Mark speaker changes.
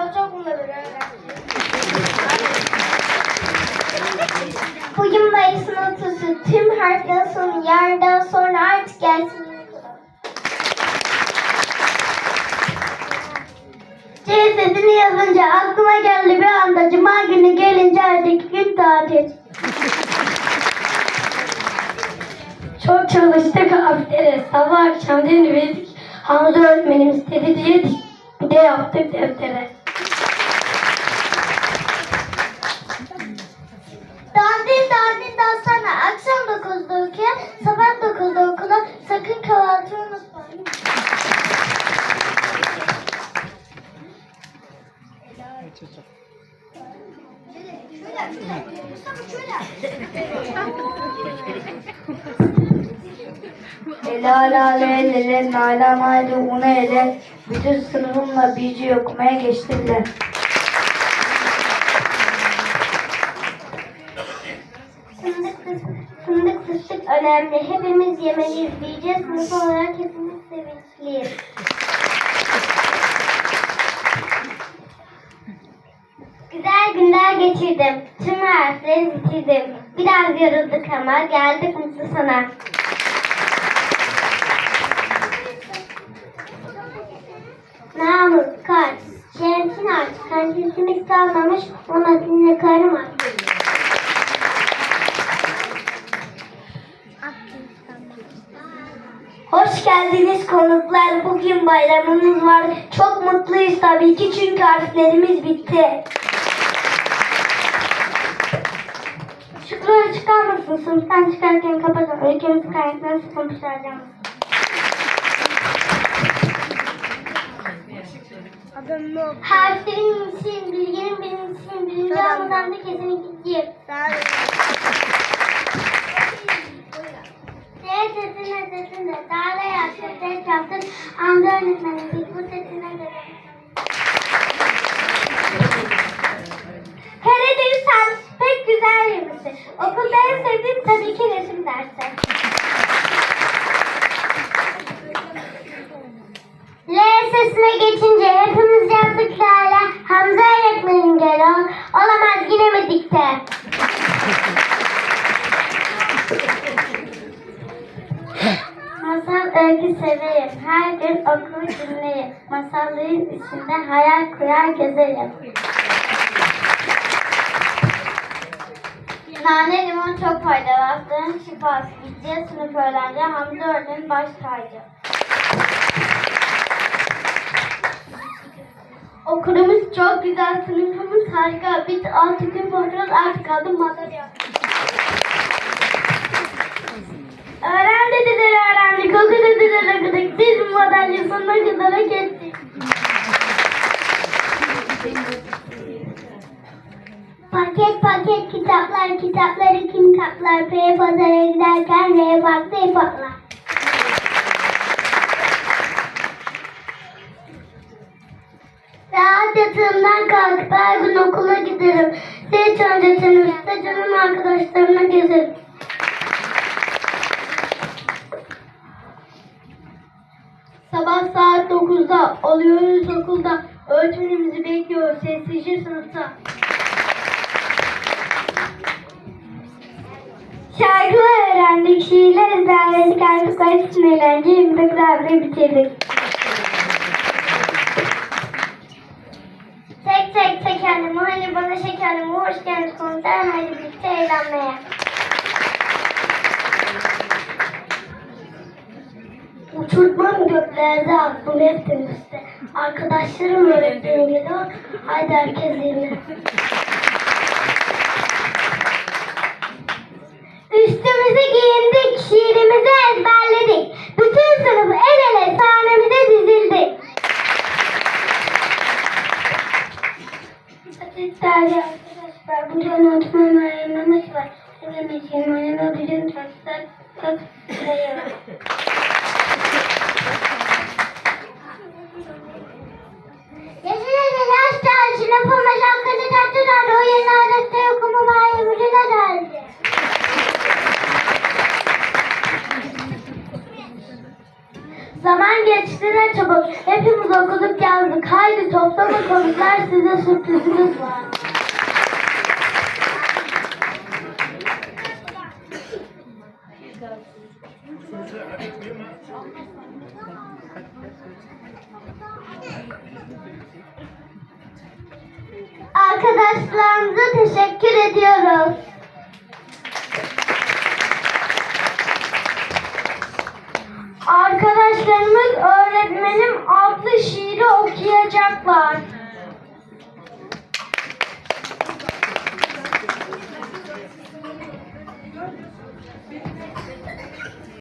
Speaker 1: bir öğrenci. Bugün Mayıs'ın 30'u. Tüm harfler sonu yarından sonra artık gelsin. C yazınca aklıma geldi bir anda Cuma günü gelince artık gün tatil.
Speaker 2: Çok çalıştık harflere. Sabah akşam dinledik. Hamza öğretmenim istedi diye de yaptık deftere. Ela la le le le nala nali una ele. Bütün sınıfımla büyücü okumaya geçtiler.
Speaker 1: Fındık fıstık, fıstık önemli. Hepimiz yemeliyiz. Diyeceğiz sınıf olarak hepimiz sevinçliyiz. Güzel günler geçirdim. Tüm harfleri bitirdim. Biraz yorulduk ama geldik mutlu sona. Kandilimiz kalmamış, ona dinle karım aç. Hoş geldiniz konuklar. Bugün bayramımız var. Çok mutluyuz tabii ki çünkü harflerimiz bitti. Şükrü çıkar mısın? Sınıftan çıkarken kapatalım. Ülkemiz kaynaklarını sıkıntı harcamasın. Harflerin için, bilginin bilinçinin bilinci olmadan da kesinlikle D sesine sesine dağda yaptın, ses yaptın, anda öğretmenin Masal öykü severim. Her gün okur dinlerim. Masalların içinde hayal kurar gezerim. Nane limon çok faydalı. Hastaların şifası. Gideceğiz sınıf öğrenci. Hamza öğretmenin baş tacı. Okulumuz çok güzel. Sınıfımız harika. Biz altı gün bakıyoruz. Artık adım madalya. Öğren dediler öğrendik. Oku dediler okuduk. Biz madalya sonuna kadar hak ettik. Paket paket kitaplar kitapları kim kaplar? P pazara giderken R baktı patlar. Rahat yatağımdan kalkıp her gün okula giderim. Hiç önce teneffüste canım arkadaşlarımla gezerim. 9'da oluyoruz okulda. Öğretmenimizi bekliyoruz sessizce sınıfta. Şarkı öğrendik, şiirler ezberledik, artık açsın eğlence, 29 Avrupa'yı bitirdik. Tek tek tekerleme, hani bana şekerleme, hoş geldiniz komutan, hadi birlikte eğlenmeye. Uçurtmam göklerde aklım hep denizde. Arkadaşlarım öğretmenim geliyor. Haydi herkes yerine. Üstümüzü giyindik, şiirimizi ezberledik. Bütün sınıf el ele sahnemize dizildik. Değerli arkadaşlar, bu can unutmam yayınlamış var. Söylemeyeceğim oyunu bütün çocuklar çok seviyorum. Yaşasın Ne çabuk. Hepimiz okuduk yazdık. Haydi toplama konuklar size sürprizimiz var. Arkadaşlarımıza part